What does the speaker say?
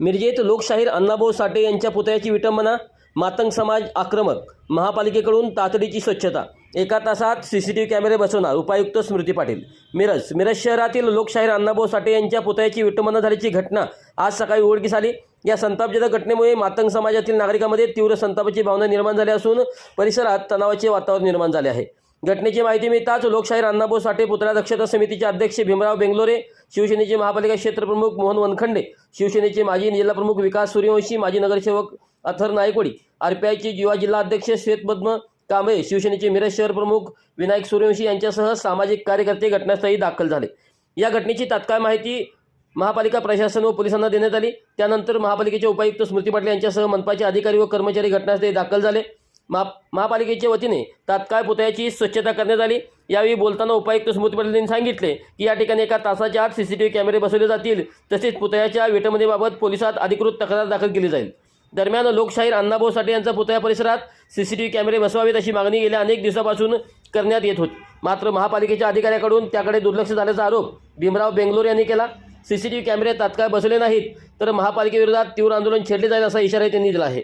मिरजेत लोकशाहीर अण्णाभाऊ साठे यांच्या पुतळ्याची विटंबना मातंग समाज आक्रमक महापालिकेकडून तातडीची स्वच्छता. एका तासात सी सी टी व्ही कॅमेरे बसवणार उपायुक्त स्मृती पाटील. मिरज मिरज शहरातील लोकशाहीर अण्णाभाऊ साठे यांच्या पुतळ्याची विटंबना झाल्याची घटना आज सकाळी उघडकीस आली. या संतापजनक घटनेमुळे मातंग समाजातील नागरिकांमध्ये तीव्र संतापाची भावना निर्माण झाली असून परिसरात तणावाचे वातावरण निर्माण झाले आहे. घटनेची माहिती मिळताच लोकशाहीर अण्णाभाऊ साठे पुतळा दक्षता समितीचे अध्यक्ष भीमराव बेंगलोरे शिवसेनेचे महापालिका क्षेत्रप्रमुख मोहन वनखंडे शिवसेनेचे माजी जिल्हाप्रमुख विकास सूर्यवंशी माजी नगरसेवक अथर नायकवडी आरपीआयचे युवा जिल्हा अध्यक्ष श्वेतपद्म कांबळे शिवसेनेचे मिरज शहर प्रमुख विनायक सूर्यवंशी यांच्यासह सामाजिक कार्यकर्ते घटनास्थळी दाखल झाले. या घटनेची तात्काळ माहिती महापालिका प्रशासन व पोलिसांना देण्यात आली. त्यानंतर महापालिकेचे उपायुक्त स्मृती पाटील यांच्यासह मनपाचे अधिकारी व कर्मचारी घटनास्थळी दाखल झाले. महा महापालिकेच्या वतीने तात्काळ पुतळ्याची स्वच्छता करण्यात आली. यावेळी बोलताना उपायुक्त स्मृती पाटील यांनी सांगितले की या ठिकाणी एका तासाच्या आत सी सी टी व्ही कॅमेरे बसवले जातील तसेच पुतळ्याच्या विटमनेबाबत पोलिसात अधिकृत तक्रार दाखल केली जाईल. दरम्यान लोकशाहीर अण्णाभाऊ साठे यांचा पुतळ्या परिसरात सी सी टी व्ही कॅमेरे बसवावेत अशी मागणी गेल्या अनेक दिवसापासून करण्यात येत होती. मात्र महापालिकेच्या अधिकाऱ्याकडून त्याकडे दुर्लक्ष झाल्याचा आरोप भीमराव बेंगलोर यांनी केला. सी सी टी व्ही कॅमेरे तात्काळ बसवले नाहीत तर महापालिकेविरोधात तीव्र आंदोलन छेडले जाईल असा इशाराही त्यांनी दिला आहे.